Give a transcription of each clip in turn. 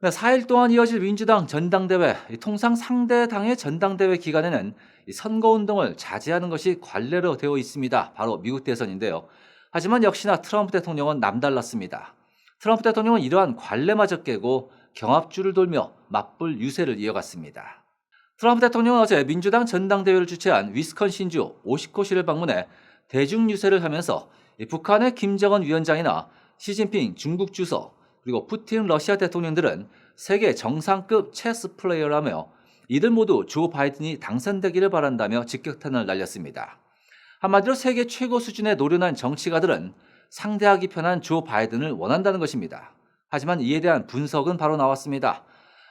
네, 4일 동안 이어질 민주당 전당대회, 이 통상 상대 당의 전당대회 기간에는 이 선거운동을 자제하는 것이 관례로 되어 있습니다. 바로 미국 대선인데요. 하지만 역시나 트럼프 대통령은 남달랐습니다. 트럼프 대통령은 이러한 관례마저 깨고 경합줄을 돌며 맞불 유세를 이어갔습니다. 트럼프 대통령은 어제 민주당 전당대회를 주최한 위스컨신주 오시코시를 방문해 대중 유세를 하면서 이 북한의 김정은 위원장이나 시진핑 중국 주석 그리고 푸틴 러시아 대통령들은 세계 정상급 체스 플레이어라며 이들 모두 조 바이든이 당선되기를 바란다며 직격탄을 날렸습니다. 한마디로 세계 최고 수준의 노련한 정치가들은 상대하기 편한 조 바이든을 원한다는 것입니다. 하지만 이에 대한 분석은 바로 나왔습니다.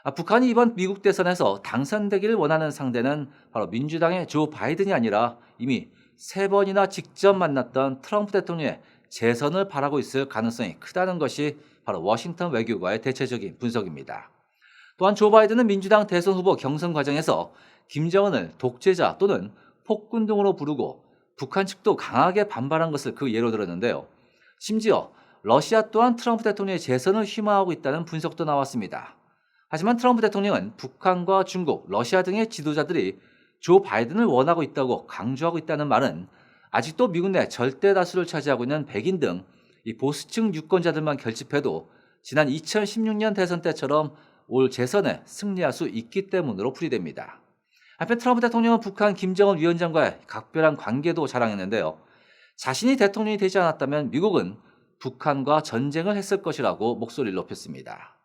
아, 북한이 이번 미국 대선에서 당선되기를 원하는 상대는 바로 민주당의 조 바이든이 아니라 이미 세 번이나 직접 만났던 트럼프 대통령의 재선을 바라고 있을 가능성이 크다는 것이 바로 워싱턴 외교가의 대체적인 분석입니다. 또한 조 바이든은 민주당 대선 후보 경선 과정에서 김정은을 독재자 또는 폭군 등으로 부르고 북한 측도 강하게 반발한 것을 그 예로 들었는데요. 심지어 러시아 또한 트럼프 대통령의 재선을 휘망하고 있다는 분석도 나왔습니다. 하지만 트럼프 대통령은 북한과 중국, 러시아 등의 지도자들이 조 바이든을 원하고 있다고 강조하고 있다는 말은 아직도 미국 내 절대 다수를 차지하고 있는 백인 등 이 보수층 유권자들만 결집해도 지난 2016년 대선 때처럼 올 재선에 승리할 수 있기 때문으로 풀이됩니다. 한편 트럼프 대통령은 북한 김정은 위원장과의 각별한 관계도 자랑했는데요. 자신이 대통령이 되지 않았다면 미국은 북한과 전쟁을 했을 것이라고 목소리를 높였습니다.